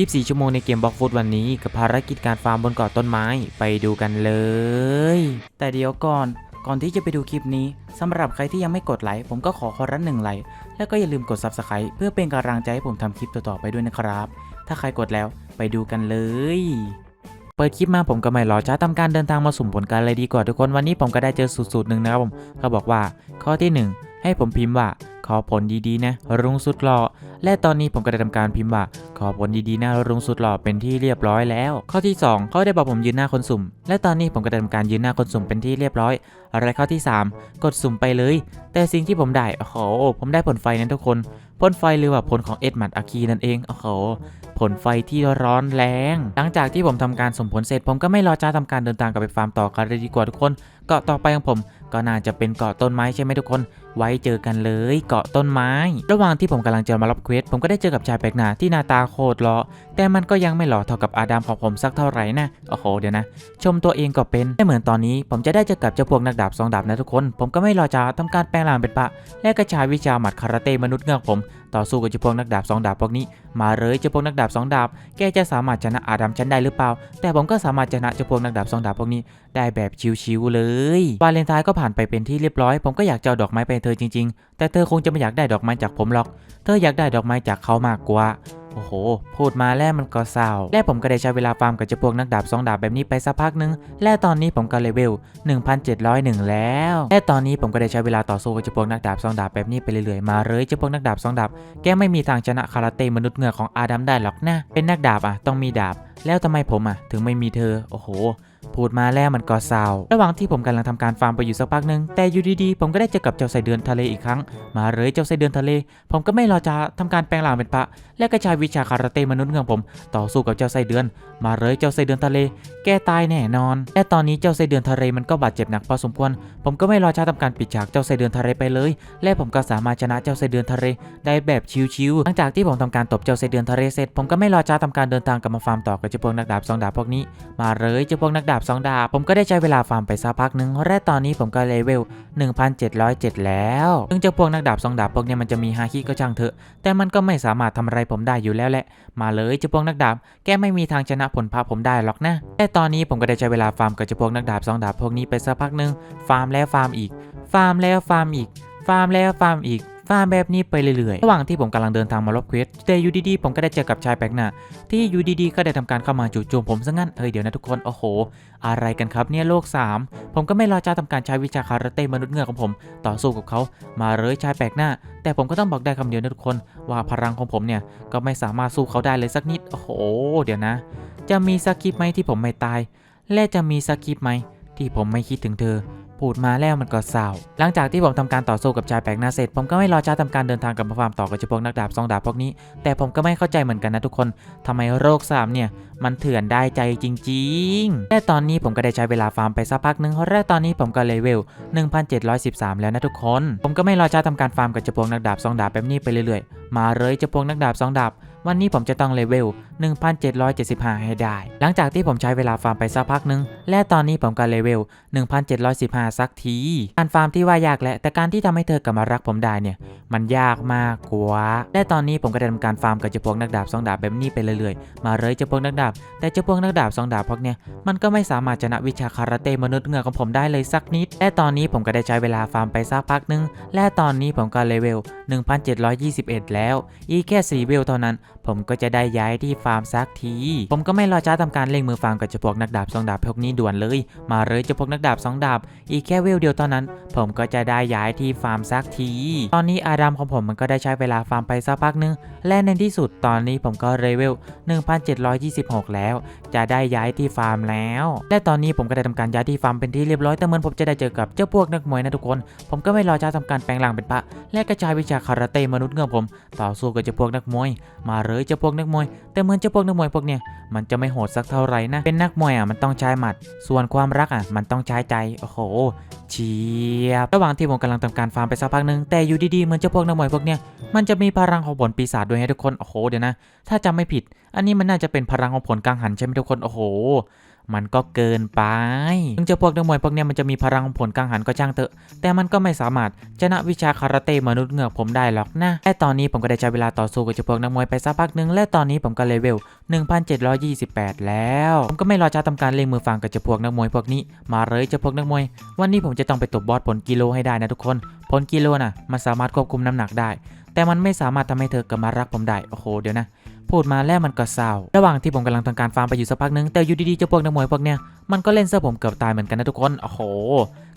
24 ชั่วโมงในเกมบล็อกฟุตวันนี้ กับภารกิจการฟาร์มบนเกาะต้นไม้ไปดูกันเลย แต่เดี๋ยวก่อนก่อนที่จะไปดูคลิปนี้สำหรับใครที่ยังไม่กดไลค์ผมก็ขอขอรันหนึ่งไลค์แล้วก็อย่าลืมกด Subscribe เพื่อเป็นกำลังใจให้ผมทำคลิปต่อๆไปด้วยนะครับ ถ้าใครกดแล้วไปดูกันเลย เปิดคลิปมาผมก็ไม่รอช้าทำการเดินทางมาสุ่มผลกันเลยดีกว่าทุกคนวันนี้ผมก็ได้เจอสูตรๆหนึ่งนะครับผมเขาบอกว่า ข้อที่หนึ่งให้ผมพิมพ์ว่า ขอผลดีๆนะรุ้งสุดหล่อและตอนนี้ผมก็ได้ทำการพิมพ์ว่าขอผลดีๆนะรุ้งสุดหล่อเป็นที่เรียบร้อยแล้ว ข้อที่ 2 เขาได้บอกผมยืนหน้าคนสุ่ม และตอนนี้ผมก็ได้ทำการยืนหน้าคนสุ่มเป็นที่เรียบร้อยอะไรข้อที่ 3 กดสุ่มไปเลย แต่สิ่งที่ผมได้โอ้โหผมได้ผลไฟนั้นทุกคนผลไฟหรือว่าผลของเอ็ดมัดอาคีนั่นเองโอ้โหผลไฟที่ร้อนแรง หลังจากที่ผมทำการสมผลเสร็จ ผมก็ไม่รอช้าทำการเดินทางกลับไปฟาร์มต่อกันเลยดีกว่าทุกคน เกาะต่อไปของผม ก็น่าจะเป็นเกาะต้นไม้ใช่ไหมทุกคน ไว้เจอกันเลยเกาะต้นไม้ ระหว่างที่ผมกำลังจะมารับเควสผมก็ได้เจอกับชายแปลกหน้าที่หน้าตาโคตรหล่อแต่มันก็ยังไม่หล่อเท่ากับอาดัมของผมสักเท่าไหร่นะโอ้โหเดี๋ยวนะ ชมตัวเองก็เป็นไม่เหมือนตอนนี้ผมจะได้เจอกับเจ้าพวกนักดาบสองดาบนะทุกคน ผมก็ไม่รอช้าทำการแปลงร่างเป็นปะ และกระชายวิชาหมัดคาราเต้มนุษย์เงือกผมต่อสู้กับเจ้าพวกนักดาบสองดาบพวกนี้ มาเลยเจ้าพวกนักดาบสองดาบ แกจะสามารถชนะอาดัมฉันได้หรือเปล่า แต่ผมก็สามารถชนะเจ้าพวกนักดาบสองดาบพวกนี้ได้แบบชิวๆเลยวาเลนไทน์ก็ผ่านไปเป็นที่เรียบร้อย ผมก็อยากจะเอาดอกไม้ไปเธอจริง ๆ แต่เธอคงจะไม่อยากได้ดอกไม้จากผมหรอก เธออยากได้ดอกไม้จากเขามากกว่า โอ้โห พูดมาแล้วมันก็เศร้า และผมก็ได้ใช้เวลาฟาร์มกับเจ้าพวกนักดาบสองดาบแบบนี้ไปสักพักหนึง และตอนนี้ผมก็เลเวล 1701 แล้ว และตอนนี้ผมก็ได้ใช้เวลาต่อสู้กับเจ้าพวกนักดาบสองดาบแบบนี้ไปเรื่อยๆมาเลยเจ้าพวกนักดาบสองดาบแกไม่มีทางชนะคาราเต้มนุษย์เงือกของอาดัมได้หรอกนะ เป็นนักดาบอะต้องมีดาบ แล้วทำไมผมอะถึงไม่มีเธอ โอ้โห พูดมาแล้วมันก็เศร้า ระหว่างที่ผมกำลังทำการฟาร์มไปอยู่สักพักหนึ่งแต่อยู่ดีๆ ผมก็ได้เจอกับเจ้าไส้เดือนทะเลอีกครั้ง มาเลยเจ้าไส้เดือนทะเล ผมก็ไม่รอจะทำการแปลงร่างเป็นพระ และกระชายวิชาคาราเต้มนุษย์เงือกผม ต่อสู้กับเจ้าไส้เดือน มาเลยเจ้าไส้เดือนทะเล แกตายแน่นอน และตอนนี้เจ้าไส้เดือนทะเลมันก็บาดเจ็บหนักพอสมควร ผมก็ไม่รอช้าทำการปิดฉากเจ้าไส้เดือนทะเลไปเลย และผมก็สามารถชนะเจ้าไส้เดือนทะเลได้แบบชิวๆหลังจากที่ผมทำการตบเจ้าไส้เดือนทะเลเสร็จ ผมก็ไม่รอช้าทำการเดินทางกลับมาฟาร์มต่อกับเจ้าพวกนักดาบสองดาบพวกนี้ มาเลยเจ้าพวกนักดาบสองดาบผมก็ได้ใช้เวลาฟาร์มไปสักพักหนึ่งและตอนนี้ผมก็เลเวล 1707 แล้วซึ่งเจ้าพวกนักดาบสองดาบพวกนี้มันจะมีฮาคิก็ช่างเถอะ แต่มันก็ไม่สามารถทำอะไรผมได้อยู่แล้วแหละ มาเลยเจ้าพวกนักดาบ แกไม่มีทางชนะผลพาผมได้หรอกนะ แต่ตอนนี้ผมก็ได้ใช้เวลาฟาร์มกับเจ้าพวกนักดาบสองดาบพวกนี้ไปสักพักหนึ่งฟาร์มแล้วฟาร์มอีก ฟาร์มแล้วฟาร์มอีก ฟาร์มแล้วฟาร์มอีก ฟาร์มแบบนี้ไปเรื่อยๆ ระหว่างที่ผมกำลังเดินทางมาลบเควสแต่อยู่ดีๆผมก็ได้เจอกับชายแปลกหน้าที่อยู่ดีๆก็ได้ทำการเข้ามาจู่โจมผมซะงั้นเฮ้ยเดี๋ยวนะทุกคนโอ้โห อะไรกันครับเนี่ยโลก 3 ผมก็ไม่รอจ้าทำการใช้วิชาคาราเต้มนุษย์เงือกของผม ต่อสู้กับเขามาเลยชายแปลกหน้า แต่ผมก็ต้องบอกได้คำเดียวนะทุกคนว่าพลังของผมเนี่ยก็ไม่สามารถสู้เขาได้เลยสักนิดโอ้โห เดี๋ยวนะ จะมีสกิปไหมที่ผมไม่ตาย และจะมีสกิปไหม ที่ผมไม่คิดถึงเธอ พูดมาแล้วมันก็เศร้า หลังจากที่ผมทำการต่อสู้กับชายแปลกหน้าเสร็จ ผมก็ไม่รอช้าทำการเดินทางกลับมาฟาร์มต่อกับเจ้าพวกนักดาบสองดาบพวกนี้ แต่ผมก็ไม่เข้าใจเหมือนกันนะทุกคนทำไมโรคสามเนี่ย มันเถื่อนได้ใจจริงๆและตอนนี้ผมก็ได้ใช้เวลาฟาร์มไปสักพักหนึ่งและตอนนี้ผมก็เลเวล 1713 แล้วนะทุกคน ผมก็ไม่รอช้าทำการฟาร์มกับเจ้าพวกนักดาบสองดาบแบบนี้ไปเรื่อยๆ มาเลยเจ้าพวกนักดาบสองดาบ วันนี้ผมจะต้องเลเวล 1775 ให้ได้ หลังจากที่ผมใช้เวลาฟาร์มไปสักพักหนึ่งและตอนนี้ผมก็เลเวล 1715 สักที การฟาร์มที่ว่ายากแหละ แต่การที่ทำให้เธอกลับมารักผมได้เนี่ย มันยากมากกว่า และตอนนี้ผมก็ได้ทำการฟาร์มกับเจ้าพวกนักดาบสองดาบแบบนี้ไปเรื่อยๆ มาเลยเจ้าพวกนักดาบ แต่เจ้าพวกนักดาบสองดาบพวกเนี้ยมันก็ไม่สามารถชนะวิชาคาราเต้มนุษย์เงือกของผมได้เลยสักนิด และตอนนี้ผมก็ได้ใช้เวลาฟาร์มไปสักพักหนึง และตอนนี้ผมก็เลเวล 1721 แล้ว อีกแค่4เวลเท่านั้น ผมก็จะได้ย้ายที่ฟาร์มสักที ผมก็ไม่รอช้าทำการเร่งมือฟาร์มกับเจ้าพวกนักดาบสองดาบพวกนี้ด่วนเลย มาเลยเจ้าพวกนักดาบสองดาบ อีกแค่เวลเดียวเท่านั้น ผมก็จะได้ย้ายที่ฟาร์มสักที ตอนนี้อาดัมของผมมันก็ได้ใช้เวลาฟาร์มไปสักพักหนึง และในที่สุดตอนนี้ผมก็เลเวล 1726 แล้ว จะได้ย้ายที่ฟาร์มแล้ว และตอนนี้ผมก็ได้ทำการย้ายที่ฟาร์มเป็นที่เรียบร้อย แต่เหมือนผมจะได้เจอกับเจ้าพวกนักมวยนะทุกคน ผมก็ไม่รอช้าทำการแปลงร่างเป็นพระและกระจายวิชาคาราเต้มนุษย์เงือผม ต่อสู้กับเจ้าพวกนักมวย มาเลยเจ้าพวกนักมวย แต่เหมือนเจ้าพวกนักมวยพวกเนี้ยมันจะไม่โหดสักเท่าไหร่นะ เป็นนักมวยอะมันต้องใช้หมัด ส่วนความรักอะมันต้องใช้ใจ โอ้โห เชียบ ระหว่างที่ผมกำลังทำการฟาร์มไปสักพักหนึ่งแต่อยู่ดีๆเหมือนเจ้าพวกนักมวยพวกเนี้ยมันจะมีพลังของผลปีศาจด้วยให้ทุกคน โอ้โห เดี๋ยวนะ ถ้าจำไม่ผิด อันนี้มันน่าจะเป็นพลังของผลกังหันใช่ไหมทุกคน โอ้โห มันก็เกินไปถึงจะพวกนักมวยพวกนี้มันจะมีพลังผลกังหันก็ช่างเถอะ แต่มันก็ไม่สามารถชนะวิชาคาราเต้มนุษย์เงือกผมได้หรอกนะและตอนนี้ผมก็ได้ใช้เวลาต่อสู้กับเจ้าพวกนักมวยไปสักพักหนึ่งและตอนนี้ผมก็เลเวล 1728 แล้ว ผมก็ไม่รอช้าทำการเล็งมือฟังกับเจ้าพวกนักมวยพวกนี้ มาเลยเจ้าพวกนักมวย วันนี้ผมจะต้องไปตบบอสผลกิโลให้ได้นะทุกคน ผลกิโลน่ะมันสามารถควบคุมน้ำหนักได้ แต่มันไม่สามารถทำให้เธอกลับมารักผมได้ โอ้โห เดี๋ยวนะ พูดมาแล้วมันก็เศร้า ระหว่างที่ผมกำลังทำการฟาร์มไปอยู่สักพักหนึง แต่อยู่ดีๆเจ้าพวกนักมวยพวกเนี้ย มันก็เล่นเสื้อผมเกือบตายเหมือนกันนะทุกคน โอ้โห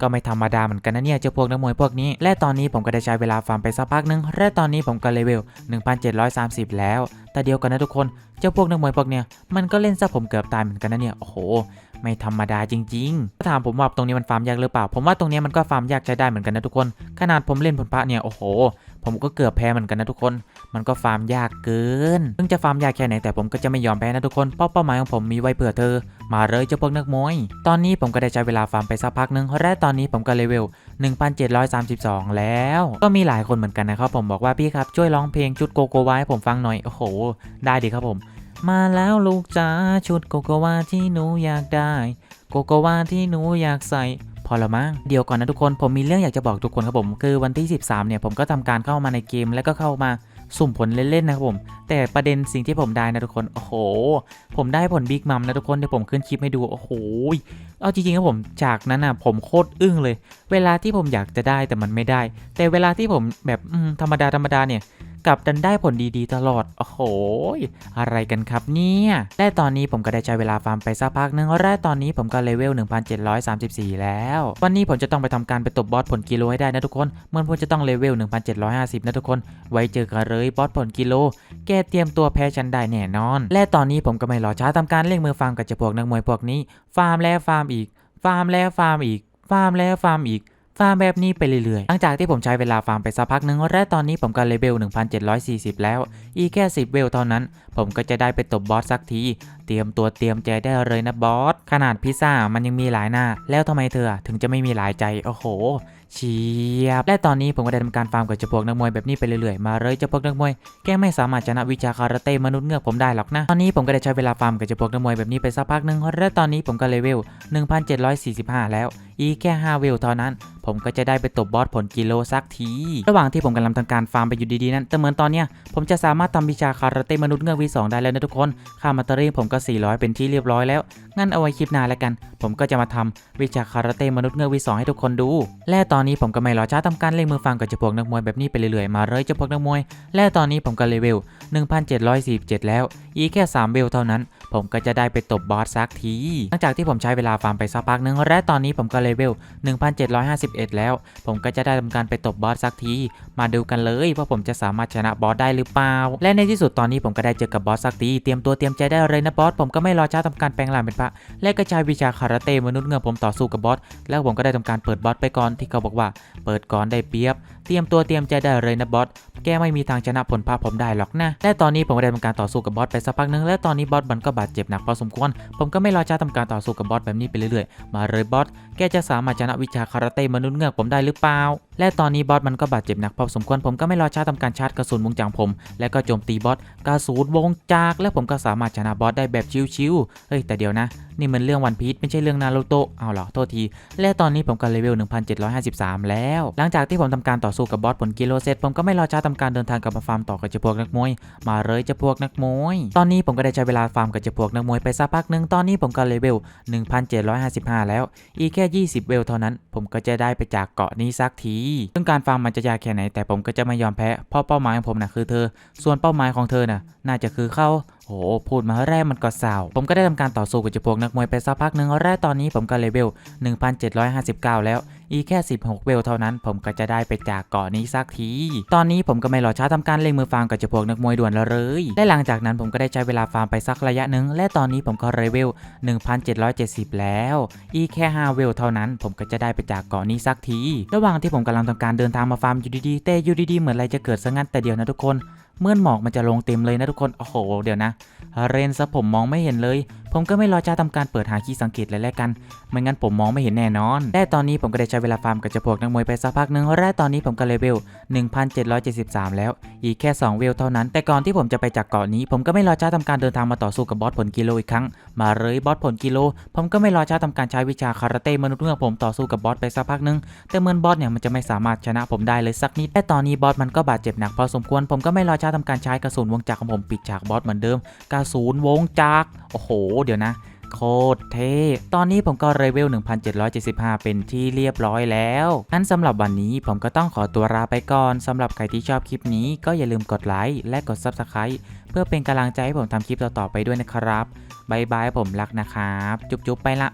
ก็ไม่ธรรมดาเหมือนกันนะเนี่ยเจ้าพวกนักมวยพวกนี้ และตอนนี้ผมก็ได้ใช้เวลาฟาร์มไปสักพักหนึง และตอนนี้ผมก็เลเวล 1730 แล้ว แต่เดียวกันนะทุกคน เจ้าพวกนักมวยพวกเนี้ย มันก็เล่นซะผมเกือบตายเหมือนกันนะเนี่ย โอ้โหไม่ธรรมดาจริงๆ ถ้าถามผมว่าตรงนี้มันฟาร์มยากหรือเปล่า ผมว่าตรงนี้มันก็ฟาร์มยากใช้ได้เหมือนกันนะทุกคน ขนาดผมเล่นผลพระเนี่ย โอ้โห ผมก็เกือบแพ้เหมือนกันนะทุกคน มันก็ฟาร์มยากเกินถึงจะฟาร์มยากแค่ไหนแต่ผมก็จะไม่ยอมแพ้นะทุกคน เพราะเป้าหมายของผมมีไว้เผื่อเธอ มาเลยเจ้าพวกนักมวย ตอนนี้ผมก็ได้ใช้เวลาฟาร์มไปสักพักหนึงและตอนนี้ผมก็เลเวล 1732 แล้ว ก็มีหลายคนเหมือนกันนะครับผมบอกว่าพี่ครับช่วยร้องเพลงชุดโกโกวาให้ผมฟังหน่อย โอ้โห ได้ดีครับผม มาแล้วลูกจ๋าชุดโกโกวาที่หนูอยากได้ โกโกวาที่หนูอยากใส่ พอละมั้งเดี๋ยวก่อนนะทุกคนผมมีเรื่องอยากจะบอกทุกคนครับผมคือวันที่ 13 เนี่ยผมก็ทำการเข้ามาในเกมแล้วก็เข้ามาสุ่มผลเล่นๆนะครับผม แต่ประเด็นสิ่งที่ผมได้นะทุกคน โอ้โห ผมได้ผลบิ๊กมัมนะทุกคนเดี๋ยวผมขึ้นคลิปให้ดู โอ้โห เอาจริงๆครับผมจากนั้นอะผมโคตรอึ้งเลย เวลาที่ผมอยากจะได้แต่มันไม่ได้ แต่เวลาที่ผมแบบธรรมดาธรรมดาเนี่ย กลับดันได้ผลดีๆตลอด โอ้โห อะไรกันครับเนี่ย และตอนนี้ผมก็ได้ใช้เวลาฟาร์มไปสักพักหนึงและตอนนี้ผมก็เลเวล 1734 แล้ว วันนี้ผมจะต้องไปทำการไปตบบอสผลกิโลให้ได้นะทุกคนเหมื่อนผมจะต้องเลเวล 1750 นะทุกคน ไว้เจอกันเลยบอสผลกิโล แกเตรียมตัวแพ้ฉันได้แน่นอน และตอนนี้ผมก็ไม่รอช้าทำการเร่งมือฟาร์มกับเจ้าพวกนักมวยพวกนี้ ฟาร์มแล้วฟาร์มอีก ฟาร์มแล้วฟาร์มอีก ฟาร์มแล้วฟาร์มอีก ฟาร์มแบบนี้ไปเรื่อยๆ หลังจากที่ผมใช้เวลาฟาร์มไปสักพักหนึ่งและตอนนี้ผมก็เลเวล 1740 แล้ว อีกแค่ 10 เวลเท่านั้น ผมก็จะได้ไปตบบอสสักทีเตรียมตัวเตรียมใจได้เลยนะบอส ขนาดพิซซ่ามันยังมีหลายหน้า แล้วทำไมเธอถึงจะไม่มีหลายใจ โอ้โหเชียบ และตอนนี้ผมก็ได้ทำการฟาร์มกับเจ้าพวกนักมวยแบบนี้ไปเรื่อยๆ มาเลยเจ้าพวกนักมวย แกไม่สามารถชนะวิชาคาราเต้มนุษย์เงือกผมได้หรอกนะ ตอนนี้ผมก็ได้ใช้เวลาฟาร์มกับเจ้าพวกนักมวยแบบนี้ไปสักพักหนึ่งและตอนนี้ผมก็เลเวล 1745 แล้ว อีกแค่5เวลเท่านั้น ผมก็จะได้ไปตบบอสผลกิโลสักที ระหว่างที่ผมกำลังทำการฟาร์มไปอยู่ดีๆนั้น แต่เหมือนตอนเนี้ยผมจะสามารถทำวิชาคาราเต้มนุษย์เงือกวีสองได้แล้วนะทุกคนคามาตอรี่ผมก400 เป็นที่เรียบร้อยแล้ว งั้นเอาไว้คลิปหน้าแล้วกัน ผมก็จะมาทำวิชาคาราเต้มนุษย์เงือกวีสองให้ทุกคนดู และตอนนี้ผมก็ไม่รอช้าทำการเล่งมือฟังกับจ้าพวกนักมวยแบบนี้ไปเรื่อยๆมาเลยเจ้าพวกนักมวย และตอนนี้ผมก็เลเวล 1747 แล้ว อีกแค่ 3เวลเท่านั้น ผมก็จะได้ไปตบบอสสักที หลังจากที่ผมใช้เวลาฟาร์มไปสักพักหนึงและตอนนี้ผมก็เลเวล 1751 แล้ว ผมก็จะได้ทำการไปตบบอสสักที มาดูกันเลยว่าผมจะสามารถชนะบอสได้หรือเปล่า และในที่สุดตอนนี้ผมก็ได้เจอกับบอสสักทีเตรียมตัวเตรียมใจได้เลยนะบอสผมก็ไม่รอช้าทำการแปลงร่างเป็นพระและกระจายวิชาคาราเต้มนุษย์เงือกผมต่อสู้กับบอสแล้วผมก็ได้ทำการเปิดบอสไปก่อนที่เขาบอกว่า เปิดก่อนได้เปรียบ เตรียมตัวเตรียมใจได้เลยนะบอส แกไม่มีทางชนะผลพาผมได้หรอกนะ และตอนนี้ผมก็ได้ทำการต่อสู้กับบอสไปสักพักหนึง และตอนนี้บอสมันก็บาดเจ็บหนักพอสมควร ผมก็ไม่รอช้าทำการต่อสู้กับบอสแบบนี้ไปเรื่อยๆ มาเลยบอส แกจะสามารถชนะวิชาคาราเต้มนุษย์เงือกผมได้หรือเปล่า และตอนนี้บอสมันก็บาดเจ็บหนักพอสมควร ผมก็ไม่รอช้าทำการชาร์จกระสุนวงจักรผม และก็โจมตีบอสกระสุนวงจักและผมก็สามารถชนะบอสได้แบบชิวๆ เฮ้ยแต่เดี๋ยวนะ นี่มันเรื่องวันพีชไม่ใช่เรื่องนารูโตะ เอาเหรอโทษที และตอนนี้ผมก็เลเวล 1753 แล้ว หลังจากที่ผมทำการต่อสู้กับบอสผลกิโลเสร็จผมก็ไม่รอช้าทำการเดินทางกลับมาฟาร์มต่อกับเจ้าพวกนักมวย มาเลยเจ้าพวกนักมวย ตอนนี้ผมก็ได้ใช้เวลาฟาร์มกับเจ้าพวกนักมวยไปสักพักหนึ่งตอนนี้ผมก็เลเวล 1755 แล้ว อีกแค่ 20 เวลเท่านั้น ผมก็จะได้ไปจากเกาะนี้สักที ซึ่งการฟาร์มมันจะยากแค่ไหนแต่ผมก็จะไม่ยอมแพ้ เพราะเป้าหมายของผมนะคือเธอ ส่วนเป้าหมายของเธอน่ะน่าจะคือเข้า โหพูดมาแรกมันก็เศร้า ผมก็ได้ทำการต่อสู้กับเจ้าพวกนักมวยไปสักพักหนึ่งแรกตอนนี้ผมก็เลเวล 1759 แล้ว อีแค่ 16 เวลเท่านั้น ผมก็จะได้ไปจากเกาะนี้สักที ตอนนี้ผมก็ไม่รอช้าทำการเล่งมือฟาร์มกับเจ้าพวกนักมวยด่วนแล้วเลย และหลังจากนั้นผมก็ได้ใช้เวลาฟาร์มไปสักระยะหนึ่งและตอนนี้ผมก็เลเวล 1770 แล้ว อีแค่ 5 เวลเท่านั้น ผมก็จะได้ไปจากเกาะนี้สักที ระหว่างที่ผมกำลังทำการเดินทางมาฟาร์มอยู่ดีๆแต่อยู่ดีๆเหมือนอะไรจะเกิดซะงั้นแต่เดียวนะทุกคน เมื่อหมอกมันจะลงเต็มเลยนะทุกคน โอ้โห เดี๋ยวนะ เรนซะผมมองไม่เห็นเลย ผมก็ไม่รอช้าทำการเปิดหาคีย์สังเกตเลยแล้วกัน ไม่งั้นผมมองไม่เห็นแน่นอน แต่ตอนนี้ผมก็ได้ใช้เวลาฟาร์มกับเจ้าพวกนักมวยไปสักพักหนึ่งและตอนนี้ผมก็เลเวล 1773 แล้ว อีกแค่ 2 เวลเท่านั้น แต่ก่อนที่ผมจะไปจากเกาะนี้ ผมก็ไม่รอช้าทำการเดินทางมาต่อสู้กับบอสผลกิโลอีกครั้ง มาเลยบอสผลกิโล ผมก็ไม่รอช้าทำการใช้วิชาคาราเต้มนุษย์เมื่อผมต่อสู้กับบอสไปสักพักหนึ่งแต่เหมือนบอสเนี่ยมันจะไม่สามารถชนะผมได้เลยสักนิดแต่ตอนนี้บอสมันก็บาดเจ็บหนักพอสมควรผมก็ไม่รอช้าทำการใช้กระสุนวงจักรของผมปิดฉากบอสเหมือนเดิมกระสุนวงจักร โอ้โห เดี๋ยวนะ โคตรเท่ ตอนนี้ผมก็เลเวล 1775 เป็นที่เรียบร้อยแล้วงั้นสำหรับวันนี้ผมก็ต้องขอตัวลาไปก่อนสำหรับใครที่ชอบคลิปนี้ก็อย่าลืมกดไลค์และกด Subscribe เพื่อเป็นกำลังใจให้ผมทำคลิปต่อๆไปด้วยนะครับบายบายผมรักนะครับ จุ๊บๆไปละ